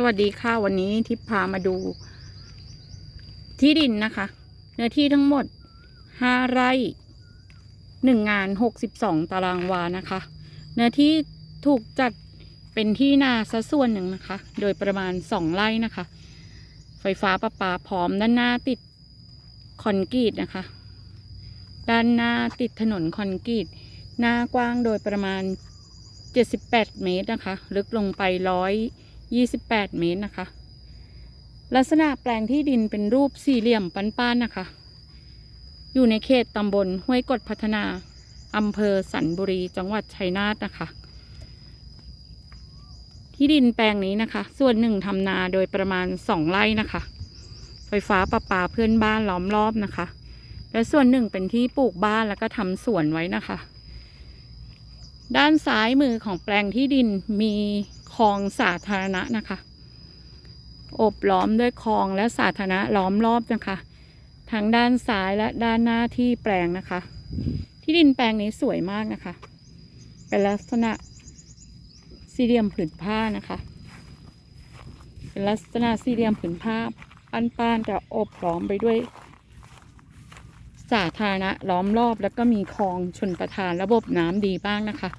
สวัสดีค่ะวันนี้ทิพย์พามาดู ที่ดินนะคะ เนื้อที่ทั้งหมด5ไร่1งาน62ตารางวานะคะ เนื้อที่ถูกจัดเป็นที่นาซะส่วนหนึ่งนะคะ โดยประมาณ2ไร่นะคะ ไฟฟ้าประปาพร้อมด้านหน้าติดคอนกรีตนะคะ ด้านหน้าติดถนนคอนกรีตหน้ากว้างโดยประมาณ78เมตรนะคะ ลึกลงไป 28 เมตรนะคะ ลักษณะแปลงที่ดินเป็นรูปสี่เหลี่ยมปั้นๆนะคะ อยู่ในเขตตำบลห้วยกดพัฒนาอำเภอสันบุรีจังหวัดชัยนาทนะคะ ที่ดินแปลงนี้นะคะ ส่วนหนึ่งทำนาโดยประมาณ2ไร่นะคะ ไฟฟ้าประปาเพื่อนบ้านล้อมรอบนะคะ และส่วนหนึ่งเป็นที่ปลูกบ้านแล้วก็ทำสวนไว้นะคะ ด้านซ้ายมือของแปลงที่ดินมีคลองสาธารณะนะคะ อบล้อมด้วยคลองและสาธารณะล้อมรอบนะคะ ทั้งด้านซ้ายและด้านหน้าที่แปลงนะคะ ที่ดินแปลงนี้สวยมากนะคะ เป็นลักษณะสี่เหลี่ยมผืนผ้านะคะ เป็นลักษณะสี่เหลี่ยมผืนผ้าป้นๆแต่อบล้อมไปด้วย สาธารณะล้อมรอบแล้วก็มีคลองชนประทานระบบน้ำดีบ้างนะคะ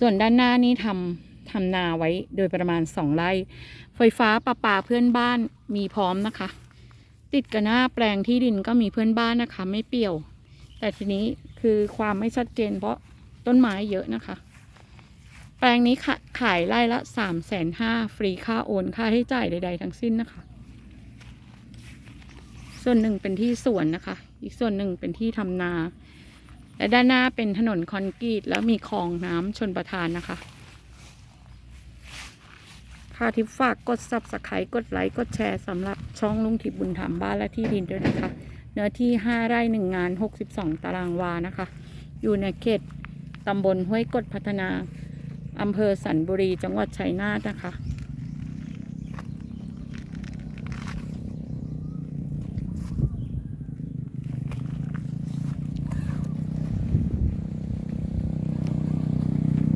ส่วนด้านหน้านี้ทำทำนาไว้โดยประมาณสองไร่ ไฟฟ้าประปาเพื่อนบ้านมีพร้อมนะคะ ติดกับหน้าแปลงที่ดินก็มีเพื่อนบ้านนะคะ ไม่เปี่ยว แต่ทีนี้คือความไม่ชัดเจนเพราะต้นไม้เยอะนะคะ แปลงนี้ขาขายไร่ละสามแสนห้าฟรีค่าโอนค่าใช้จ่ายใด ๆ ทั้งสิ้นนะคะ ส่วนหนึ่งเป็นที่สวนนะคะ อีกส่วนหนึ่งเป็นที่ทำนา และด้านหน้าเป็นถนนคอนกรีตแล้วมีคลองน้ำชนประทานนะคะ ค่ะทิปฝากกด subscribe กดไลค์กดแชร์สำหรับช่องลุงทิพย์บุญธรรมบ้านและที่ดินด้วยนะคะ เนื้อที่ 5 ไร่ 1 งาน 62 ตารางวานะคะ อยู่ในเขตตำบลห้วยกดพัฒนาอำเภอสันบุรีจังหวัดชัยนาทนะคะ